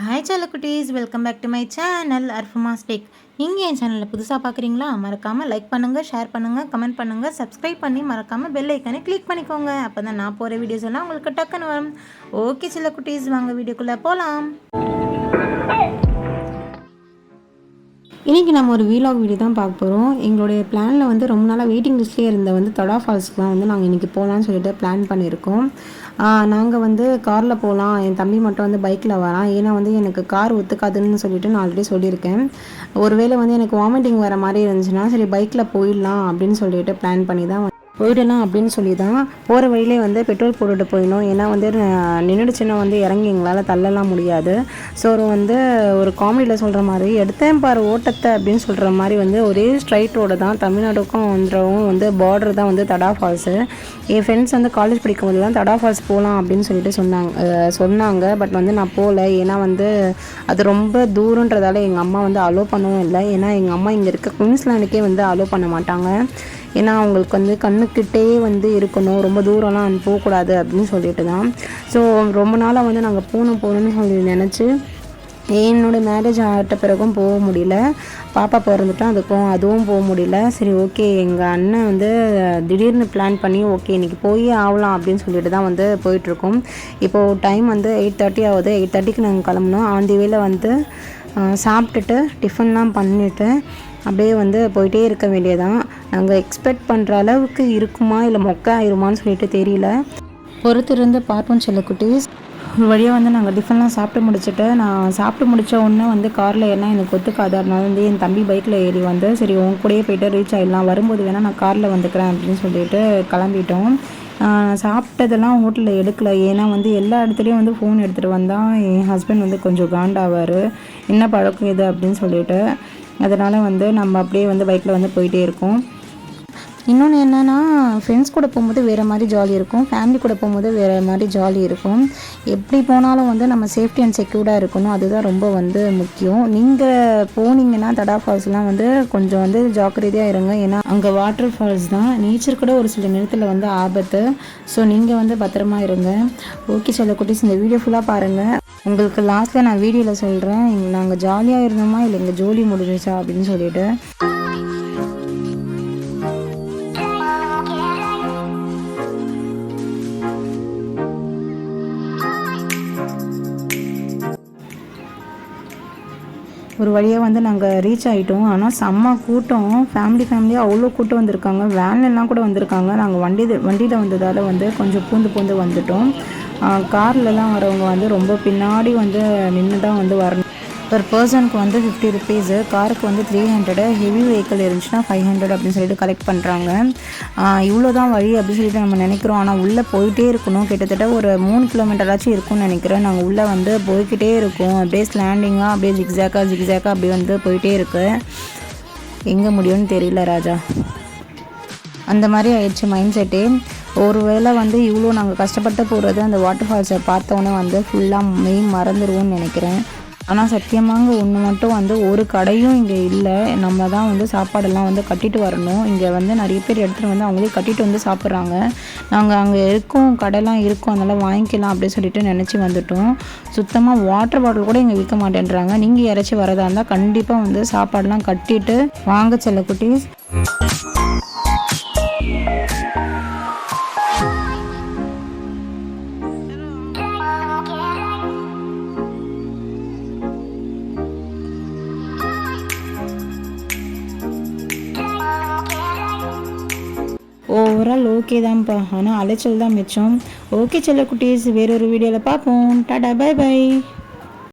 Hi குட்டீஸ் welcome back to my channel அர்ஃபுமா ஸ்டேக் நீங்கள் என் சேனலில் புதுசாக பார்க்குறீங்களா மறக்காமல் லைக் பண்ணுங்கள் ஷேர் பண்ணுங்கள் கமெண்ட் பண்ணுங்கள் சப்ஸ்கிரைப் பண்ணி மறக்காமல் பெல் ஐக்கானே கிளிக் பண்ணிக்கோங்க. அப்போ தான் நான் போகிற வீடியோஸ் எல்லாம் உங்களுக்கு டக்குன்னு வரும். ஓகே சில குட்டீஸ் வாங்க வீடியோக்குள்ளே போகலாம் இன்றைக்கி நம்ம ஒரு வீலாக் வீடியோ தான் பார்க்க போகிறோம் எங்களுடைய பிளானில் வந்து ரொம்ப நாளாக வெயிட்டிங் லிஸ்ட்லேயே இருந்த வந்து தடா ஃபால்ஸ்க்குலாம் வந்து நாங்கள் இன்றைக்கி போகலான்னு சொல்லிட்டு பிளான் பண்ணியிருக்கோம். நாங்கள் வந்து காரில் போகலாம் என் தம்பி மட்டும் வந்து பைக்கில் வரான். ஏன்னா வந்து எனக்கு கார் ஒத்துக்காதுன்னு சொல்லிட்டு நான் ஆல்ரெடி சொல்லியிருக்கேன். ஒருவேளை வந்து எனக்கு வாமிட்டிங் வர மாதிரி இருந்துச்சுன்னா சரி பைக்கில் போயிடலாம் அப்படின்னு சொல்லிட்டு பிளான் பண்ணி தான் போயிடலாம் அப்படின்னு சொல்லி தான் போகிற வழியிலே வந்து பெட்ரோல் போட்டுட்டு போயிடணும். ஏன்னா வந்து நின்றுடுச்சுன்னா வந்து இறங்கி எங்களால் தள்ளலாம் முடியாது. ஸோ ஒரு வந்து ஒரு காமெடியில் சொல்கிற மாதிரி எடுத்தேன் பாரு ஓட்டத்தை அப்படின்னு சொல்கிற மாதிரி வந்து ஒரே ஸ்ட்ரைட் ரோடு தான் தமிழ்நாடுக்கும் வந்துடவும் வந்து பார்டர் தான் வந்து தடா ஃபால்ஸு என் ஃப்ரெண்ட்ஸ் வந்து காலேஜ் படிக்கும் போது தான் தடா ஃபால்ஸ் போகலாம் அப்படின்னு சொல்லிட்டு சொன்னாங்க சொன்னாங்க. பட் வந்து நான் போகல ஏன்னா வந்து அது ரொம்ப தூரன்றதால எங்கள் அம்மா வந்து அலோவ் பண்ணவும் இல்லை. ஏன்னா எங்கள் அம்மா இங்கே இருக்க குயின்ஸ்லாண்டுக்கே வந்து அலோவ் பண்ண மாட்டாங்க. ஏன்னா அவங்களுக்கு வந்து கண்ணுக்கிட்டே வந்து இருக்கணும். ரொம்ப தூரம்லாம் போகக்கூடாது அப்படின்னு சொல்லிட்டு தான். ஸோ ரொம்ப நாளாக வந்து நாங்கள் போகணும் போகணும்னு சொல்லி நினச்சி என்னோடய மேரேஜ் ஆகிட்ட பிறகும் போக முடியல. பாப்பா பிறந்துட்டோம் அதுக்கும் அதுவும் போக முடியல. சரி ஓகே எங்கள் அண்ணன் வந்து திடீர்னு பிளான் பண்ணி ஓகே இன்றைக்கி போயே ஆகலாம் அப்படின்னு சொல்லிட்டு தான் வந்து போயிட்டுருக்கோம். இப்போது டைம் வந்து எயிட் தேர்ட்டி ஆகுது. எயிட் தேர்ட்டிக்கு நாங்கள் கிளம்புனோம். ஆன் தி வேல வந்து சாப்பிட்டுட்டு டிஃபன்லாம் பண்ணிவிட்டு அப்படியே வந்து போயிட்டே இருக்க வேண்டியதான் நாங்கள் எக்ஸ்பெக்ட் பண்ணுற அளவுக்கு இருக்குமா? இல்லை மொக்க ஆயிருமான்னு சொல்லிட்டு தெரியல. பொறுத்திருந்து பார்ப்போம் செல்ல குட்டீஸ் ஒரு வழியாக வந்து நாங்கள் டிஃபன்லாம் சாப்பிட்டு முடிச்சுட்டு நான் சாப்பிட்டு முடித்த உடனே வந்து காரில் ஏன்னா எனக்கு ஒத்துக்காது. அதனால வந்து என் தம்பி பைக்கில் ஏறி வந்து சரி உன் கூடயே போயிட்டு ரீச் ஆகிடலாம் வரும்போது வேணால் நான் காரில் வந்துக்கிறேன் அப்படின்னு சொல்லிட்டு கிளம்பிட்டோம். சாப்பிட்டதெல்லாம் ஹோட்டலில் எடுக்கல. ஏன்னா வந்து எல்லா இடத்துலையும் வந்து ஃபோன் எடுத்துகிட்டு வந்தால் என் ஹஸ்பண்ட் வந்து கொஞ்சம் காண்டாவார். என்ன பழக்கம் இது அப்படின்னு சொல்லிட்டு அதனால் வந்து நம்ம அப்படியே வந்து பைக்கில் வந்து போயிட்டே இருக்கோம். இன்னொன்று என்னென்னா ஃப்ரெண்ட்ஸ் கூட போகும்போது வேறு மாதிரி ஜாலி இருக்கும். ஃபேமிலி கூட போகும்போது வேறு மாதிரி ஜாலி இருக்கும். எப்படி போனாலும் வந்து நம்ம சேஃப்டி அண்ட் செக்யூர்டாக இருக்கணும். அதுதான் ரொம்ப வந்து முக்கியம். நீங்கள் போனீங்கன்னா தடா ஃபால்ஸ்லாம் வந்து கொஞ்சம் வந்து ஜாக்கிரதையாக இருங்க. ஏன்னா அங்கே வாட்டர் ஃபால்ஸ் தான். நேச்சர் கூட ஒரு சில நேரத்தில் வந்து ஆபத்து. ஸோ நீங்கள் வந்து பத்திரமா இருங்க. ஓகே சொல்ல குட்டீஸ் இந்த வீடியோ ஃபுல்லாக பாருங்கள் உங்களுக்கு லாஸ்ட்டில் நான் வீடியோவில் சொல்கிறேன் நாங்கள் ஜாலியாக இருந்தோமா இல்லை எங்கள் ஜோலி முடிஞ்சிச்சா அப்படின்னு சொல்லிட்டு. ஒரு வழியாக வந்து நாங்கள் ரீச் ஆகிட்டோம் ஆனால் செம்ம கூட்டம். ஃபேமிலி ஃபேமிலியாக அவ்வளோ கூட்டம் வந்திருக்காங்க. வேன்லாம் கூட வந்திருக்காங்க. நாங்கள் வண்டி வண்டியில் வந்ததால் வந்து கொஞ்சம் பூந்து பூந்து வந்துட்டோம். கார்லலாம் வரவங்க வந்து ரொம்ப பின்னாடி வந்து நின்று தான் வந்து வரணும். பர் பர்சனுக்கு வந்து ஃபிஃப்டி ருபீஸு காருக்கு வந்து த்ரீ ஹண்ட்ரடு ஹெவி வெஹிக்கிள் இருந்துச்சுன்னா ஃபைவ் ஹண்ட்ரட் அப்படின்னு சொல்லிட்டு கலெக்ட் பண்ணுறாங்க இவ்வளோ தான் வழி அப்படின்னு சொல்லிட்டு நம்ம நினைக்கிறோம். ஆனால் உள்ளே போயிட்டே இருக்கணும். கிட்டத்தட்ட ஒரு மூணு கிலோமீட்டராச்சும் இருக்கும்னு நினைக்கிறேன். நாங்கள் உள்ளே வந்து போய்கிட்டே இருக்கோம். அப்படியே ஸ்லாண்டிங்காக அப்படியே ஜிக்ஸாக்காக ஜிக்ஸாக்காக அப்படியே வந்து போயிட்டே இருக்கு. எங்கே முடியும்னு தெரியல ராஜா. அந்த மாதிரி ஆயிடுச்சு மைண்ட் செட்டே ஒரு வேளை வந்து இவ்வளோ நாங்கள் கஷ்டப்பட்டு போகிறது அந்த வாட்டர் ஃபால்ஸை பார்த்தோன்னே வந்து ஃபுல்லாக மெய் மறந்துடுவோம்னு நினைக்கிறேன். ஆனால் சத்தியமாக ஒன்று மட்டும் வந்து ஒரு கடையும் இங்கே இல்லை. நம்ம தான் வந்து சாப்பாடெல்லாம் வந்து கட்டிட்டு வரணும். இங்கே வந்து நிறைய பேர் எடுத்துகிட்டு வந்து அவங்களே கட்டிட்டு வந்து சாப்பிட்றாங்க. நாங்கள் அங்கே இருக்கோம் கடைலாம் இருக்கும் அதனால் வாங்கிக்கலாம் அப்படின்னு சொல்லிட்டு நினச்சி வந்துட்டோம். சுத்தமாக வாட்டர் பாட்டில் கூட இங்கே விற்க மாட்டேன்றாங்க. நீங்கள் யாராச்சும் வரதா இருந்தால் கண்டிப்பாக வந்து சாப்பாடெலாம் கட்டிட்டு வாங்க செல்ல குட்டீஸ் ஓவரால் ஓகே தான்ப்பா ஆனால் அலைச்சல் தான் மிச்சம். ஓகே செல்ல குட்டீஸ் வேறொரு வீடியோவில் பார்ப்போம் டாடா பை பை